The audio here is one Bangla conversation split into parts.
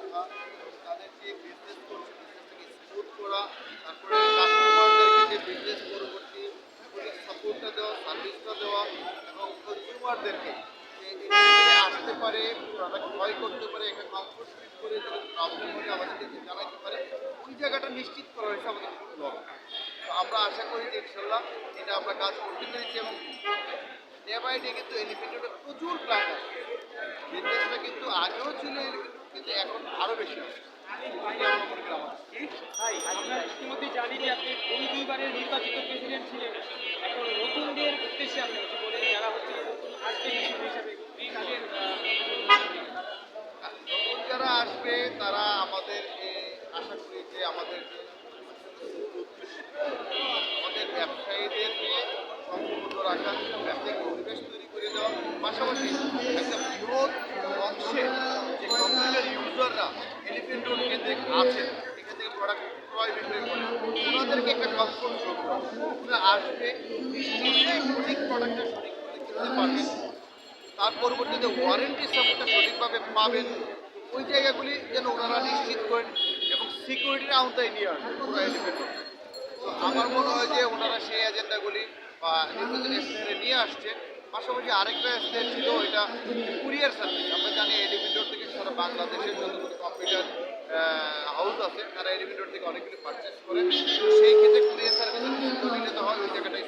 রাখা বিজনেস করছে বিজনেসটাকে করা, তারপরে যে বিজনেস পরবর্তী সাপোর্টটা দেওয়া সার্ভিসটা দেওয়া এবং কনজিউমারদেরকে আসতে পারে প্রোডাক্ট ক্রয় করতে পারে, একটা আমাদেরকে যে পারে, ওই জায়গাটা নিশ্চিত করা হয়েছে আমাদের লক্ষ্য তো আমরা আশা করি যে ইনশাল্লাহ এটা আমরা কাজ করতে পেরেছি এবং ডে বাই ডে কিন্তু এলিফেন্টের প্রচুর আসছে। বিজনেসটা কিন্তু আগেও ছিল এলিফেন্ট কিন্তু এখন আরও বেশি ইতিমধ্যে জানি যে আপনি দুই দুইবারের নির্বাচিত প্রেসিডেন্ট ছিলেন। এখন নতুনদের উদ্দেশ্যে আপনি যারা হচ্ছে নতুন আসবে হিসেবে নতুন যারা আসবে তারা আমাদের আশা করি যে আমাদের আমাদের ব্যবসায়ীদেরকে সংযুক্ত রাখা ব্যবসায়িক পরিবেশ পাশাপাশি একটা বৃহৎ যে এখান থেকে প্রোডাক্ট ওনাদেরকে একটা ওরা আসবে কিনতে তার পরবর্তীতে ওয়ারেন্টি সাপোর্টটা সঠিকভাবে পাবেন। ওই জায়গাগুলি যেন ওনারা নিশ্চিত করেন এবং সিকিউরিটির আওতায় নিয়ে আসবেন পুরো তো আমার মনে হয় যে ওনারা সেই এজেন্ডাগুলি বা নিয়ে আসছে। পাশাপাশি আরেকটা স্টেট ছিল এটা কুরিয়ার সার্ভিস। আমরা জানি এলিভেন্টর থেকে সারা বাংলাদেশের যতগুলো কম্পিউটার হাউস আছে, তারা এলিভেন্টর থেকে অনেকগুলি পারচেস করে। সেই ক্ষেত্রে কুরিয়ার সার্ভিসের সিকিউরিটি নিতে হয়, ওই জায়গাটা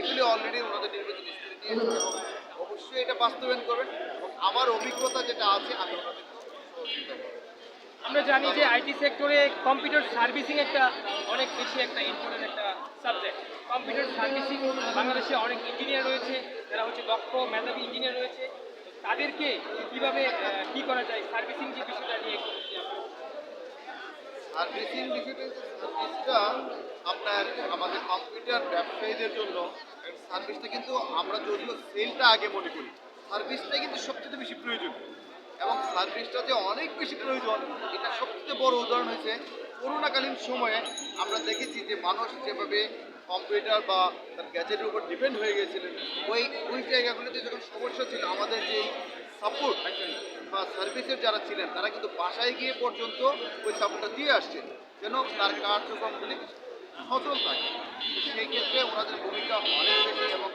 এগুলি অলরেডি ওনাদের নির্বাচনী এসেছে এবং অবশ্যই এটা বাস্তবায়ন করবেন। এবং আমার অভিজ্ঞতা যেটা আছে, আমি করব আমরা জানি যে আইটি সেক্টরে কম্পিউটার সার্ভিসিং একটা অনেক বেশি একটা ইম্পর্টেন্ট একটা সাবজেক্ট কম্পিউটার সার্ভিসিং বাংলাদেশে অনেক ইঞ্জিনিয়ার রয়েছে, যারা হচ্ছে দক্ষ, মেধাবী ইঞ্জিনিয়ার রয়েছে। তাদেরকে কীভাবে কি করা যায়, সার্ভিসিং যে বিষয়টা নিয়ে সার্ভিসিং বিষয়টা আপনার আমাদের কম্পিউটার ব্যবসায়ীদের জন্য সার্ভিসটা কিন্তু আমরা যদিও সেলটা আগে মনে করি সার্ভিসটাই কিন্তু সবচেয়ে বেশি প্রয়োজন। সার্ভিসটা যে অনেক বেশি প্রয়োজন। এটা সবচেয়ে বড় উদাহরণ হয়েছে, করোনাকালীন সময়ে আমরা দেখেছি যে মানুষ যেভাবে কম্পিউটার বা তার গ্যাজেটের উপর ডিপেন্ড হয়ে গেছিলেন ওই ওই জায়গাগুলোতে যখন সমস্যা ছিল, আমাদের যে সাপোর্ট বা সার্ভিসের যারা ছিলেন, তারা কিন্তু বাসায় গিয়ে পর্যন্ত ওই সাপোর্টটা দিয়ে আসছেন যেন তার কার্যক্রমগুলি সচল থাকে। সেই ক্ষেত্রে ওনাদের ভূমিকা অনেক বেশি এবং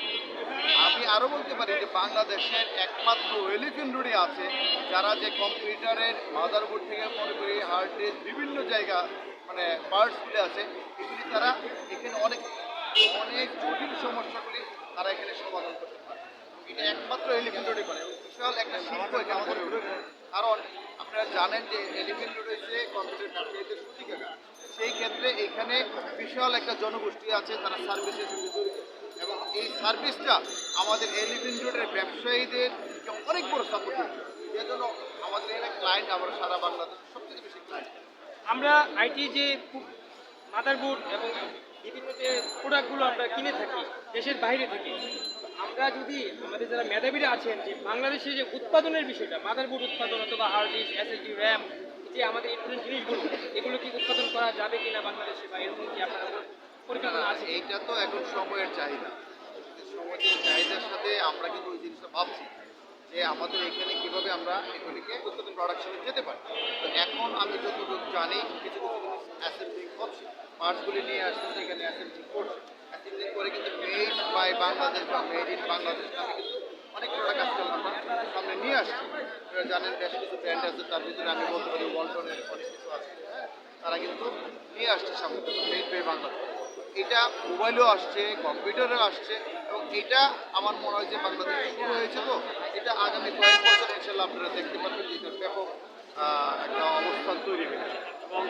আরও বলতে পারি যে বাংলাদেশের একমাত্র এলিফেন্ট রোডে আছে, যারা যে কম্পিউটারের মাদারবোর্ড থেকে মনে করি হার্ড ডিস্ক বিভিন্ন জায়গা মানে পার্টসগুলি আছে, এগুলি তারা এখানে অনেক অনেক জটিল সমস্যাগুলি তারা এখানে সমাধান করতে পারে। এটা একমাত্র এলিফেন্ট রোডে করে। বিশাল একটা শিল্প এখানে উঠেছে কারণ আপনারা জানেন যে এলিফেন্ট রোড হচ্ছে কম্পিউটার সূচিকাগার সেই ক্ষেত্রে এখানে বিশাল একটা জনগোষ্ঠী আছে, তারা সার্ভিসের সঙ্গে জড়িত। এবং এই সার্ভিসটা আমাদের এলিফেন্ট রোডের ব্যবসায়ীদের অনেক বড় সাপোর্ট এই জন্য আমাদের এখানে ক্লায়েন্ট আমরা সারা বাংলাদেশ সবচেয়ে বেশি ক্লায়েন্ট আমরা আইটি যে মাদারবোর্ড এবং বিভিন্ন যে প্রোডাক্টগুলো আমরা কিনে থাকি, দেশের বাইরে থেকে, আমরা যদি আমাদের যারা মেধাবীরা আছেন যে বাংলাদেশে যে উৎপাদনের বিষয়টা মাদারবোর্ড উৎপাদন অথবা হার্ড ডিস্ক এসএসডি র্যাম যে আমাদের ইম্পর্টেন্ট জিনিসগুলো, এগুলো কি উৎপাদন করা যাবে কিনা বাংলাদেশে বা এরকম কি আপনার কোনো পরিকল্পনা আছে এইটা তো এখন সময়ের চাহিদা। সময়ের চাহিদার সাথে আমরা কিন্তু ওই জিনিসটা ভাবছি যে আমাদের এখানে কীভাবে আমরা এগুলিকে উৎপাদন প্রোডাকশনে যেতে পারি। তো এখন আমি যতটুকু জানি কিছু কিছু জিনিস অ্যাসেম্বলিং হচ্ছে পার্টসগুলি নিয়ে আসতেছে এখানে অ্যাসেম্বলিং করছে। অ্যাসেম্বলিং করে কিন্তু মেড বাই বাংলাদেশ বা মেড ইন বাংলাদেশ নামে কিন্তু অনেক প্রোডাক্ট আজকাল আমরা সামনে নিয়ে আসছি। আপনারা জানেন বেশ কিছু ব্র্যান্ড আছে তার ভিতরে আমি বলতে পারি ওয়ালটনের অনেক কিছু আছে হ্যাঁ তারা কিন্তু নিয়ে আসছে সামনে। মেড বাই বাংলাদেশ এটা মোবাইলেও আসছে, কম্পিউটারেও আসছে, এবং এটা আমার মনে হয় যে বাংলাদেশে শুরু হয়েছে তো। এটা আগামী কয়েক বছর ইনশাল্লাহ আপনারা দেখতে পারবেন যে এটা ব্যাপক একটা অবস্থান তৈরি হয়েছে। এবং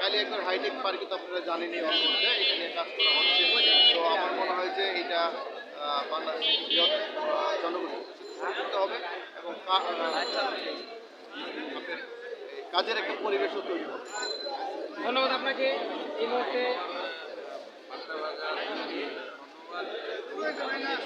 কালি একবার হাইটেক পার্কে তো আপনারা জানেনই অলমোস্ট এটা নিয়ে কাজ করা হচ্ছে। তো আমার মনে হয় যে এটা বাংলাদেশের জনগোষ্ঠী করতে হবে এবং কাজের একটা পরিবেশও তৈরি হবে। ধন্যবাদ আপনাকে। এই মুহূর্তে ধন্যবাদ